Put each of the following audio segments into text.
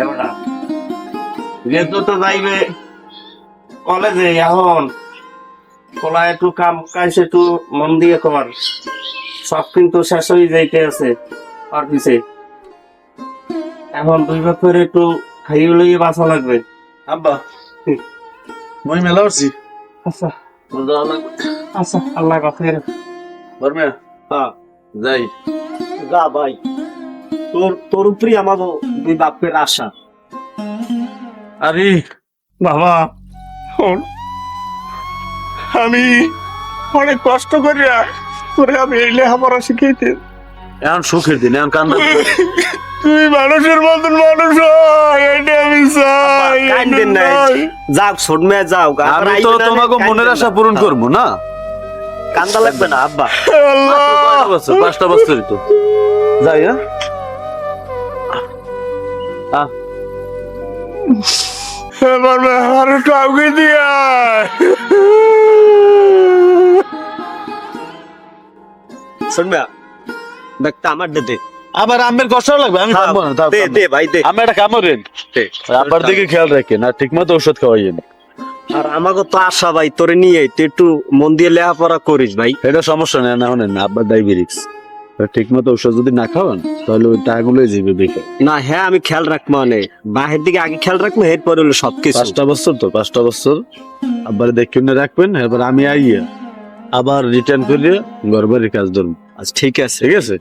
এবার যেহেতু তো যাইবে কলেজে এখন কলা একটু কাম কাজ একটু মন দিয়ে কর সব কিন্তু শেষ হয়ে যাইতে আছে আর পিছে। এখন দুই বছর একটু খাইয়ে লইয়ে বাঁচা লাগবে। আব্বা মই মেলা উঠছি। আচ্ছা। আচ্ছা আল্লাহ বাখের বর্মে হ্যাঁ। যাই। যা ভাই তোর তোর উপরই আমার দুই বাপের আশা। আরে বাবা শোন। আমি অনেক কষ্ট করি তোরে আমি এই লেখাপড়া শিখাইতে এখন সুখের দিন এখন কান্দা তুই মানুষের মতন মানুষ এটা আমি চাই কান্দেন নাই। চাই। যাও ছোট মেয়ে যাও। আমি তো তোমাকে মনের আশা পূরণ করব না? কান্দা লাগবে না আব্বা। আল্লাহ। পাঁচটা বছরই তো। যাই হ্যাঁ? এবার আর কাউকে দিয়া। ব্যাগটা আমার দে আবার আমের কষ্ট লাগবে আমি হ্যাঁ, থামবো না দে দে ভাই দে। আমি একটা কামড়েন দে। আবার দিকে খেয়াল রাখেন আর ঠিক মতো ওষুধ খাওয়াইয়েন আর আমাকে তো আশা ভাই তোরে নিয়ে তুই একটু মন দিয়ে লেখাপড়া করিস ভাই। এটা সমস্যা নেই না হলেন আব্বার ডায়াবেটিক্স ঠিক মতো ওষুধ যদি না খাওয়ান তাহলে ওই টাকাগুলোই যাবে বেকার না হ্যাঁ আমি খেয়াল রাখব মানে বাহির দিকে আগে খেয়াল রাখব এরপরে হলো সবকিছু। পাঁচটা বছর তো পাঁচটা বছর। আবার দেখে রাখবেন এবার আমি আইয়া আবার রিটার্ন করিয়ে কাজ ধরবো। আচ্ছা ঠিক আছে। ঠিক আছে?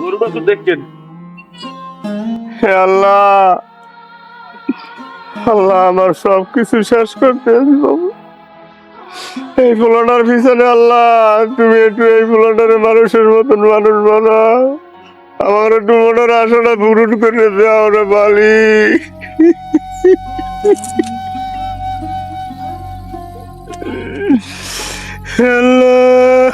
গরুটা তো দেখছেন। হে আল্লাহ। আল্লাহ আমার সব কিছু শেষ করতে আছি বাবু এই ফুলটার পিছনে আল্লাহ, তুমি একটু এই ফুলটারে মানুষের মতন মানুষ বানাও আমার একটু মনের আশাটা পূরণ করে দাও রে বালি। আল্লাহ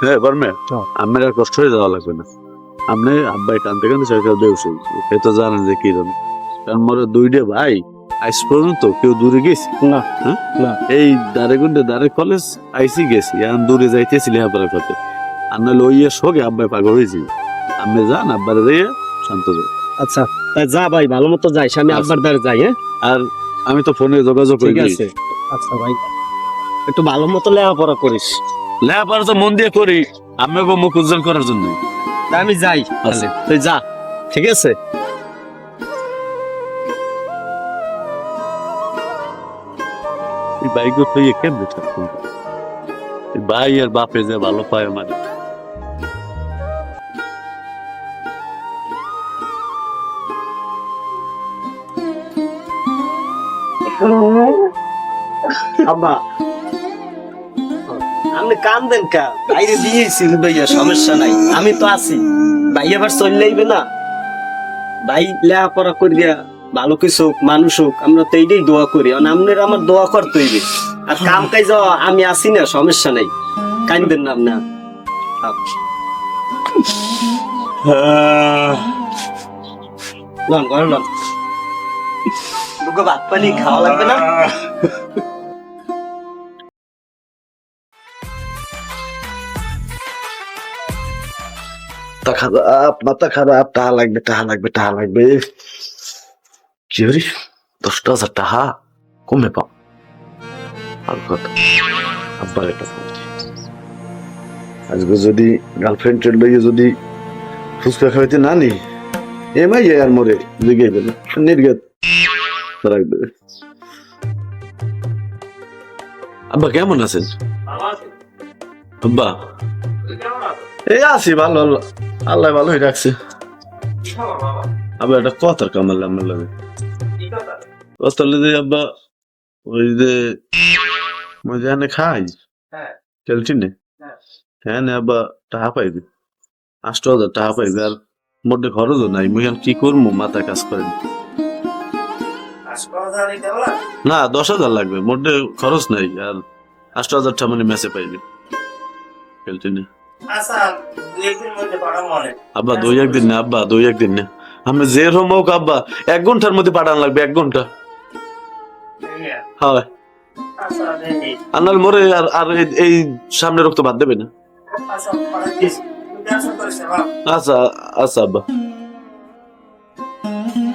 হ্যাঁ বর্মে আমার আর কষ্ট হয়ে যাওয়া লাগবে না। আপনি আব্বাই কানতে কানতে সরকার দেউছে সে তো জানেন যে কি জানেন কারণ মোর দুইটা ভাই আজ পর্যন্ত কেউ দূরে গেছি। না, হ্যাঁ? না। এই দারেগুন্ডে দারে কলেজ আইসি গেছি এখন দূরে যাইতেছি লেখাপড়া করতে আর নাহলে ওই শোকে আব্বাই পাগল হয়েছি আপনি যান আব্বারে দিয়ে শান্ত যান আচ্ছা তা যা ভাই ভালো মতো যাইস আমি আচ্ছা। আব্বার দ্বারা যাই হ্যাঁ? আর আমি তো ফোনে যোগাযোগ করি ঠিক আছে। আচ্ছা ভাই একটু ভালো মতো লেখাপড়া করিস। লেখাপড়া তো মন দিয়ে করি আমাকে মুখ উজ্জ্বল করার জন্য। আমি যাই আচ্ছা। তুই যা ঠিক আছে? এই বাইক তুই কেমনে থাকতো ভাই আর বাপে যে ভালো পায় মানে আব্বা। আপনি কান দেন কা? বাইরে দিয়েছি ভাইয়া সমস্যা নাই। আমি তো আছি। ভাই আবার চলে আইবে না? ভাই লেখাপড়া করিয়া ভালো কিছু হোক, মানুষ হোক আমরা তো এইটাই দোয়া করি। আর আপনার আমার দোয়া করতে হইবে। আর কাম কাজ আমি আছি না সমস্যা নাই। কান্দেন না আপনি। লন ঘরে লন। দুটো ভাত পানি খাওয়া লাগবে না? মাথা খারাপ মাথা খারাপ টাকা লাগবে টাকা লাগবে টাকা লাগবে। কি হরি দশটা হাজার টাকা কমে আজকে যদি গার্লফ্রেন্ডের লইয়ে যদি ফুচকা খাইতে না নি এমাই আর মরে লিগে গেল নির্গত আব্বা, কেমন আছেন? আব্বা। এই আছি, ভালো আল্লাহ যে, আব্বা, ওই যে খাই। ক্যান্টিনে হ্যাঁ। নে আব্বা, টাকা পাইবে আষ্ট হাজার টাকা পাইবে আর মোটে খরচও নাই। মুই এখন কি করব? মাথা কাজ করেন না? দশ হাজার লাগবে। মোটে খরচ নাই আর আষ্ট হাজারটা মানে ম্যাচে পাইবি খেলতে নে। আচ্ছা আব্বা দুই একদিন না আব্বা দুই একদিন না। আমি যে রকম হোক আব্বা এক ঘণ্টার মধ্যে পাঠান লাগবে এক ঘণ্টা। হয় আচ্ছা আর নাহলে মোরে আর আর এই- সামনে রক্ত বাদ দেবে না। আচ্ছা। আচ্ছা আচ্ছা আব্বা।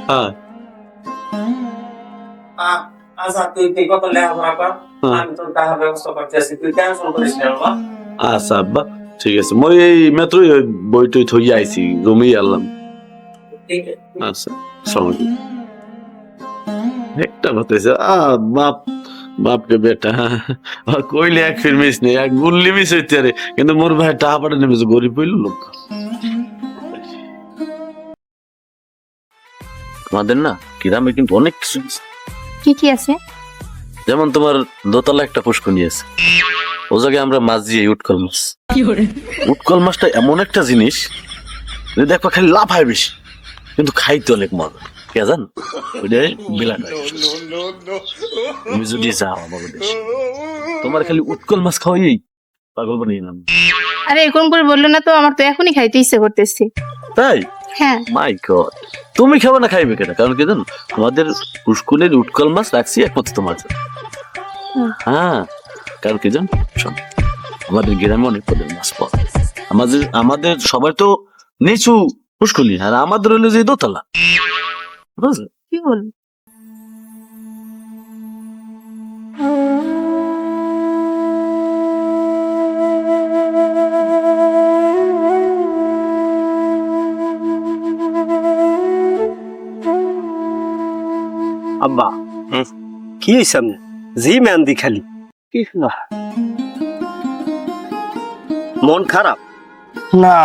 হ্যাঁ। আচ্ছা তুই তুই কত লেখাপড়া কর? হ্যাঁ। আমি তোর টাকার ব্যবস্থা করতেছি। তুই টেনশন করিস না বাবা। আচ্ছা আব্বা ঠিক আছে। মই এই মাত্রই বই টই থই আইছি রুমেই আনলাম আচ্ছা একটা হইছে, আ বাপ বাপ কে বেটা কইলে এক ফির মিস নেই এক গুল্লি মিস হইতে রে কিন্তু মোর ভাই টাকা পাঠা নেবে গরিব হইল লোক। আমাদের না গ্রামে কিন্তু অনেক কিছু। কি কি আছে? যেমন তোমার দোতলা একটা পুষ্করণী আছে। ও জায়গায় আমরা মাছ দিয়ে উৎকল মাছ। উৎকল মাছটা এমন একটা জিনিস যে দেখবা খালি লাভ হয় বেশি কিন্তু খাইতে অনেক মজা। কে জান? ওইটা বিলাট তুমি যদি যাও আমাদের দেশে। তোমার খালি উৎকল মাছ খাওয়াই পাগল বানিয়ে নাম। আরে এরকম করে বলল না তো আমার তো এখনই খাইতে ইচ্ছে করতেছি। তাই? হ্যাঁ। মাই গড তুমি খাবে না, খাইবে কেন কারণ কি জানো, আমাদের পুষ্কুলের উৎকল মাছ রাখছি একমাত্র তোমার। হ্যাঁ কারণ কি জানো, শোন, আমাদের গ্রামে অনেক পদের মাছ পাওয়া। আমাদের আমাদের সবাই তো নিচু পুষ্কুলি আর আমাদের হলো যে দোতলা বুঝলে কি বল আব্বা। কি হয়েছে আপনি? জি মেহেন্দি খালি। না মন খারাপ? না।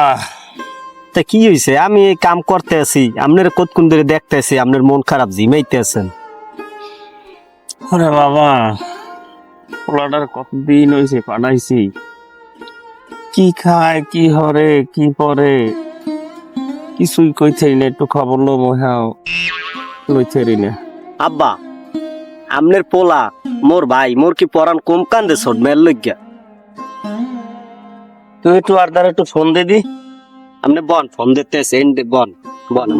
তা কি হয়েছে আমি এই কাম করতে আছি। আপনার কতক্ষণ ধরে দেখতে আছি আপনার মন খারাপ জিমাইতে আছেন। ওরে বাবা পোলাটার কতদিন হয়েছে পাঠাইছি। কি খায় কি হরে কি পরে? কিছুই কইতেই না একটু খবর লো মহাও লইতেরি না আব্বা, আমনের পোলা, মোর ভাই, মোর কি পরান কম কান্দে ছোট মেয়ের লইগা? তুই একটু আর দ্বারা একটু ফোন দে দি। আপনি বন, ফোন দিতে সেন্ড বন বন।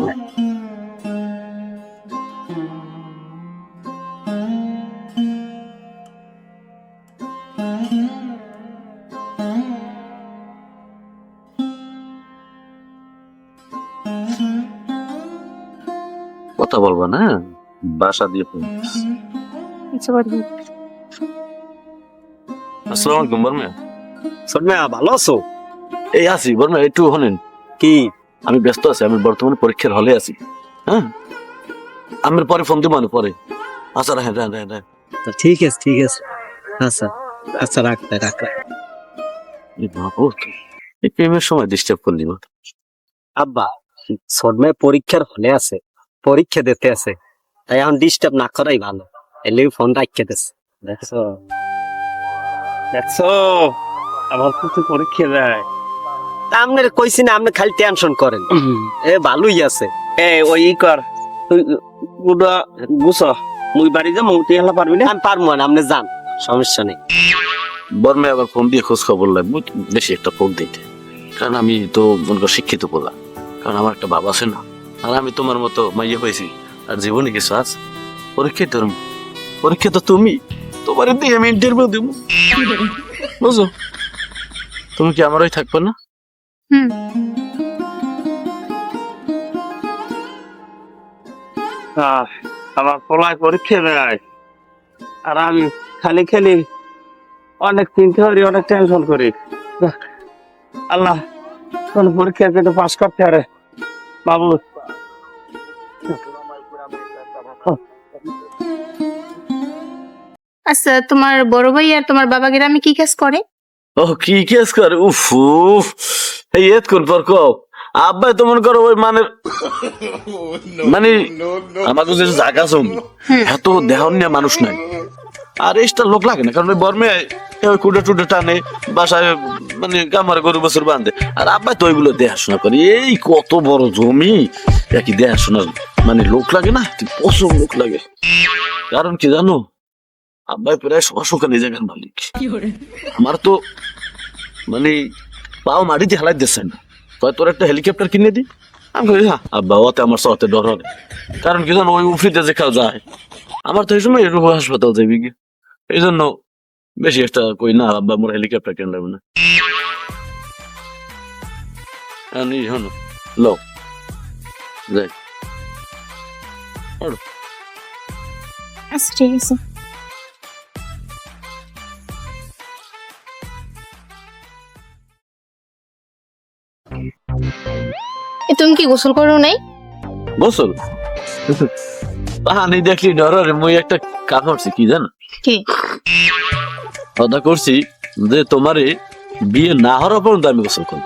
কথা বলবা না? বাসা দিয়ে আসসালামু আলাইকুম ভালো আছো? এই আছি বর্মা একটু হলেন কি? আমি ব্যস্ত আছি আমি বর্তমানে পরীক্ষার হলে আছি। হ্যাঁ? আমি পরে ফোন দিব পরে। আচ্ছা রাখেন রাখেন রাখেন। ঠিক আছে ঠিক আছে। আচ্ছা আচ্ছা রাখ রাখ রাখ এই বাবু এই প্রেমের সময় ডিস্টার্ব করলি আব্বা পরীক্ষার হলে আছে পরীক্ষা দিতে আছে। তাই এখন ডিস্টার্ব না করাই ভালো। এলে ফোন দিচ্ছে দেখছ? দেখছ? আমার কিছু পরীক্ষা তা আপনার কইছি না আপনি খালি টেনশন করেন। এ ভালোই আছে। এ ওই কর। তুই গুডা মুই বাড়ি হেলা পারবি না? আমি পারব না আপনি যান। সমস্যা নেই। বর্মে আবার ফোন দিয়ে খোঁজ খবর লাগবে বেশি একটা ফোন দিতে কারণ আমি তো মনে শিক্ষিত বলা কারণ আমার একটা বাবা আছে না। আর আমি তোমার মতো মাইয়ে হয়েছি। আর জীবনে কিছু আছে? পরীক্ষা তোর পরীক্ষা তো তুমি। তোমার দিয়ে আমি ইন্টারভিউ দেব। বুঝো তুমি কি আমারই থাকবে না? হুম। আমার পলায় পরীক্ষা দেয় আর আমি খালি খালি অনেক চিন্তা করি অনেক টেনশন করি। আল্লাহ কোন পরীক্ষা কিন্তু পাস করতে পারে বাবু। আচ্ছা তোমার বড় ভাই আর তোমার বাবা গ্রামে কি কাজ করে? ও কি কেস করে? উফ উফ। এই এত কোন পর কও আব্বা তো মনে করো ওই মানে মানে আমাকে যে জায়গা জমি হুম। এত দেহন নিয়ে মানুষ নাই। আর এইটা লোক লাগে না কারণ ওই বর্মে কুটে টুটে টানে বাসায় মানে কামারে গরু বছর বাঁধে। আর আব্বা তো ওইগুলো দেখাশোনা করে। এই কত বড় জমি একই দেখাশোনা মানে লোক লাগে না? প্রচুর লোক লাগে। কারণ কি জানো? আব্বাই প্রায় অসকাল এই জায়গার মালিক। আমার তো মানে পাও মাটিতে হেলাই দিচ্ছে না কয় তোর একটা হেলিকপ্টার কিনে দি? আমি বলি হ্যাঁ আব্বা ওতে আমার সতে ডর হবে কারণ কি জানো ওই উফরিতে যে খাও যায় আমার তো এই সময় রূপ হাসপাতাল যাবি এই জন্য বেশি একটা কই না আব্বা মোর হেলিকপ্টার কেন লাগবে না। আমি শোনো লো যাই। আচ্ছা ঠিক আছে। তুমি কি গোসল করো নাই? গোসল? পানি দেখলি ডরে মুই একটা কাজ করছি কি জানো? কি? কথা করছি যে তোমারে বিয়ে না হওয়ার পর্যন্ত আমি গোসল করব।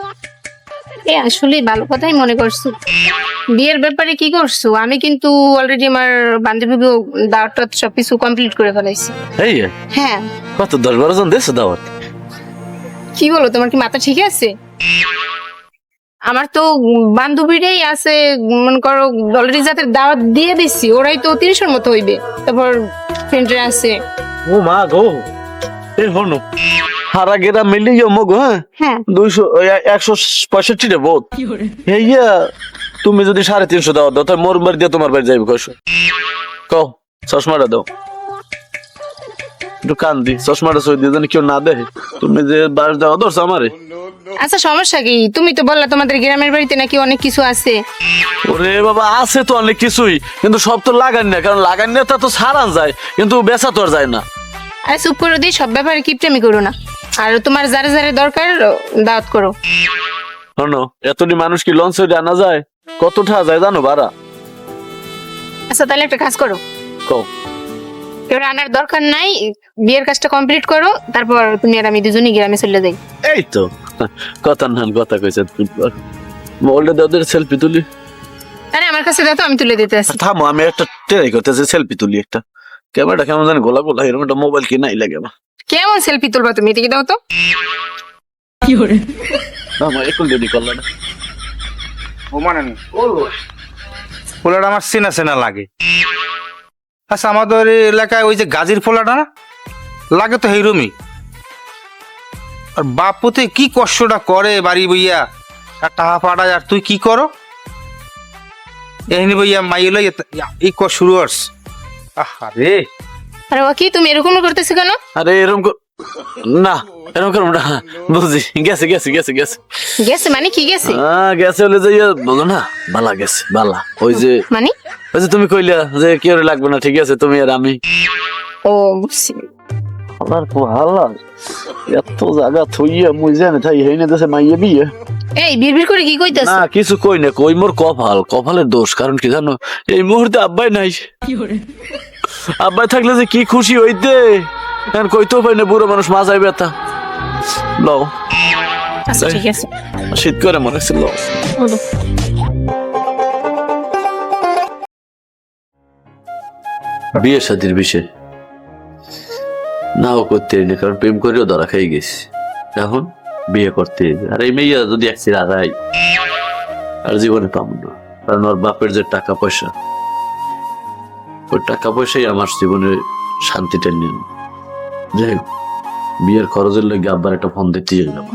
এ আসলে ভালো কথাই মনে করছ। বিয়ের ব্যাপারে কি করছ? আমি কিন্তু অলরেডি আমার বান্ধবী সব কিছু কমপ্লিট করে ফেলাইছি। এই হ্যাঁ। কত দশ বারো জন দেশে দাওয়াত? কি বলো তোমার কি মাথা ঠিক আছে? আমার তো বান্ধবীরাই আছে মনে করো অলরেডি যাদের দাওয়াত দিয়ে দিচ্ছি ওরাই তো তিরিশের মতো হইবে। তারপর ফ্রেন্ডরা আছে। ও মা গো এই হনো হারা গেরা মিলি মগ হ্যাঁ? হ্যাঁ। দুইশো একশো পঁয়ষট্টি রে বোধ। ইয়া তুমি যদি সাড়ে তিনশো দাও দাও তাই মোর বাড়ি দিয়ে তোমার বাড়ি যাইবে কয়শো। কও চশমাটা দাও। একটু কান দি চশমাটা সই দিয়ে জানি কেউ না দেখে। তুমি যে বাস যাওয়া ধরছো আমারে। আচ্ছা সমস্যা কি? তুমি তো বললা তোমাদের গ্রামের বাড়িতে নাকি অনেক কিছু আছে। ওরে বাবা আছে তো অনেক কিছুই কিন্তু সব তো লাগান না কারণ লাগান না তা তো সারান যায় কিন্তু বেচা তো আর যায় না। আরে চুপ করে দিই সব ব্যাপারে কিপটেমি করো না। আর তোমার যারা যারা দরকার দাওয়াত করো। শোনো এতটি মানুষ কি লঞ্চ হয়ে আনা যায়? কত ঠা যায় জানো ভাড়া? আচ্ছা তাহলে একটা কাজ করো। কও। কেউ রান্নার দরকার নাই বিয়ের কাজটা কমপ্লিট করো তারপর তুমি আর আমি দুজনই গ্রামে চলে যাই। এই তো। কথা নান কথা কইছে। মোবাইলটা ওদের সেলফি তুলি। আরে আমার কাছে দাও তো আমি তুলে দিতে আসি। থামো আমি একটা ট্রাই করতেছি সেলফি তুলি একটা। ক্যামেরাটা কেমন জানি গোলা গোলা এরকম একটা মোবাইল কি নাই লাগে আমার। কেমন সেলফি তুলবা তুমি এদিকে দাও তো। আমার এখন যদি করলাম ও মানে পোলাটা আমার চেনা চেনা লাগে। আচ্ছা আমাদের এলাকায় ওই যে গাজীর পোলাটা না? লাগে তো হেরমি আর বাপুতে কি কষ্টটা করে বাড়ি বইয়া? আর টাহা পাঠায় আর তুই কি করো? এখানে বইয়া মাইল এই কর শুরু হস আরে ও কি তুমি এরকম করতেছো কেন? আরে এরকম না এরকম করব না। বুঝি গেছে গেছে গেছে গেছে। গেছে মানে কি গেছে? আহ, গেছে হলে যে বলো না বালা গেছে বালা। ওই যে মানে? ওই যে তুমি কইলা যে কি আর লাগবে না ঠিক আছে তুমি আর আমি। ও বুঝছি। আমার ভালো এত জায়গা থইয়া মুই জানে তাই হেইনে দেশে মাইয়ে বিয়ে। এই বিড়বিড় করে কি কইতাছ? না কিছু কই না কই মোর কপাল কপালের দোষ কারণ কি জানো এই মুহূর্তে আব্বাই নাই। আব্বাই থাকলে যে কি খুশি হইতে? এখন কইতেও পাই না বুড়ো মানুষ মাজাই ব্যথা। লও। আচ্ছা ঠিক আছে। শীত করে মনে হচ্ছে লও। বিয়ে শাদির বিষয়। নাও করতে না কারণ প্রেম করেও ধরা খাই গেছি। এখন বিয়ে করতে আর এই মেয়ে যদি এক আড়াই আর জীবনে পাবো না। কারণ ওর বাপের যে টাকা পয়সা ওই টাকা পয়সাই আমার জীবনে শান্তিটা নিয়ে যাই হোক, বিয়ের খরচের লেগে আব্বার একটা ফোন দিতে গেলাম।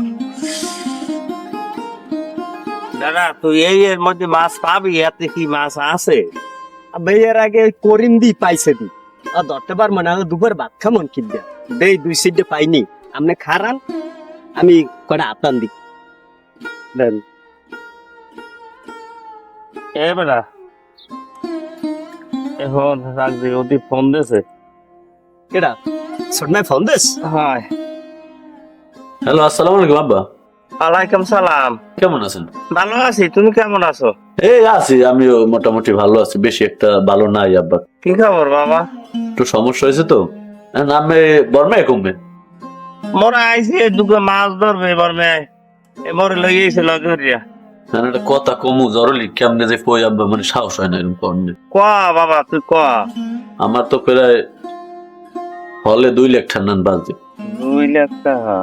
দাদা তুই এই এর মধ্যে মাছ পাবি? এতে কি মাছ আছে? বিয়ের আগে করিম দি পাইছে দি। আর ধরতে পারব না দুপুর ভাত খামন কি দিয়া দেই দুই সিটে পাইনি। আপনি খারান আমি কটা আতান দি দেন। এ বেটা এখন রাখবি ওদি ফোন দিয়েছে কেডা? ছোটনায় ফোন দেস? হয়। হ্যালো আসসালামু আলাইকুম আব্বা। ওয়ালাইকুম সালাম। কেমন আছেন? ভালো আছি তুমি কেমন আছো? এই আছি আমিও মোটামুটি ভালো আছি বেশি একটা ভালো নাই আব্বা। কি খবর বাবা? একটু সমস্যা হয়েছে তো। আমি বর্মে কমবে? মোরা আইছি দুটো মাছ ধরবে বর্মে। এ মোরে মানে একটা কথা কমু জরুরি কেমনে যে কই আব্বা মানে সাহস হয় না এরকম করনে ক বাবা তুই ক? আমার তো প্রায় হলে দুই লাখ ঠান্ডান বাজে। দুই লাখ টাকা।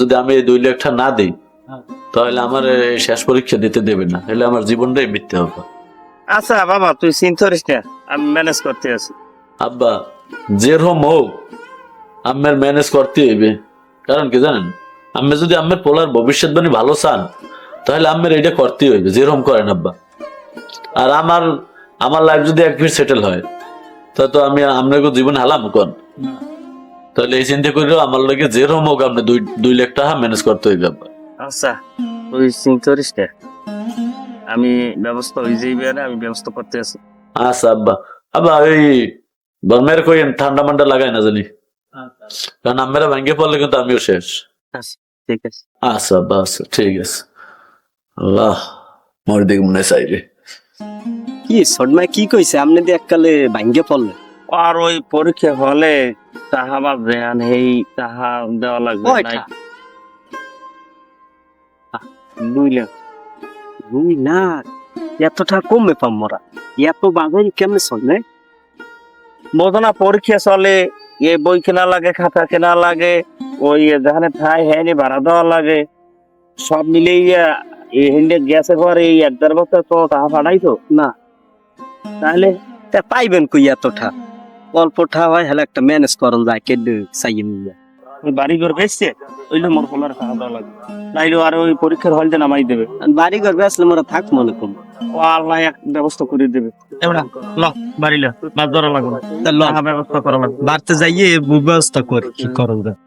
যদি আমি এই দুই লাখ টাকা না দিই তাহলে আমার শেষ পরীক্ষা দিতে দেবে না। তাহলে আমার জীবনটাই মিথ্যে হবে। আচ্ছা বাবা তুই চিন্তা করিস না আমি ম্যানেজ করতে আছি। আব্বা যেরকম হোক আম্মের ম্যানেজ করতে হইবে। কারণ কি জানেন? আম্মে যদি আম্মের পোলার ভবিষ্যৎবাণী ভালো চান তাহলে আম্মের এটা করতে হইবে যেরকম করেন আব্বা। আর আমার আমার লাইফ যদি এক ফিট সেটেল হয় তা তো আমি আপনাকে জীবন হালাম কোন? তাহলে এই চিন্তা করিও আমার লাগে যেরকম হোক আপনি দুই দুই লাখ টাকা ম্যানেজ করতে হইবে আব্বা আচ্ছা তুই চিন্তা করিস না। আমি ব্যবস্থা হয়ে যাইবে আর আমি ব্যবস্থা করতে আছি। আচ্ছা আব্বা। আব্বা এই গরমের কই ঠান্ডা মান্ডা লাগাই না জানি। কারণ আম্মেরা ভেঙে পড়লে কিন্তু আমিও শেষ। ঠিক আছে। আচ্ছা আব্বা আচ্ছা ঠিক আছে। আল্লাহ মোর দিকে মনে চাইবে কি সদমায় কি কইছে? আপনি দিয়ে এককালে ভাঙ্গে পড়লেন আর ওই পরীক্ষা হলে তাহা বা এই তাহা দেওয়া লাগবে? নাই? দুই লাখ দুই লাখ এতটা কমে পাম মোরা এত বাজারে কেমনে চলে? বোঝো না পরীক্ষা চলে এ বই কেনা লাগে খাতা কেনা লাগে ওই যেখানে ঠাই হ্যানি ভাড়া দেওয়া লাগে। সব মিলেই হিন্ডে গেছে পরে এই এক দেড় বছর তো তাহা পাঠাই তো না। তাহলে তা পাইবেন কই এতটা? অল্পটা হয় হলে একটা ম্যানেজ করন যায় কেডে নিয়ে। বাড়ি ঘর বেসছে ওইলে মোর ফলার খাওয়া লাগবে নাইলে আর ওই পরীক্ষার হলতে নামাই দেবে। বাড়ি ঘর বেসলে মোরা থাক মনে কম ও আল্লাহ এক ব্যবস্থা করে দেবে। এবার ল বাড়ি ল। মাছ ধরা লাগবে ল, ব্যবস্থা করা লাগবে। বাড়তে যাইয়ে ব্যবস্থা করি কি করল যায়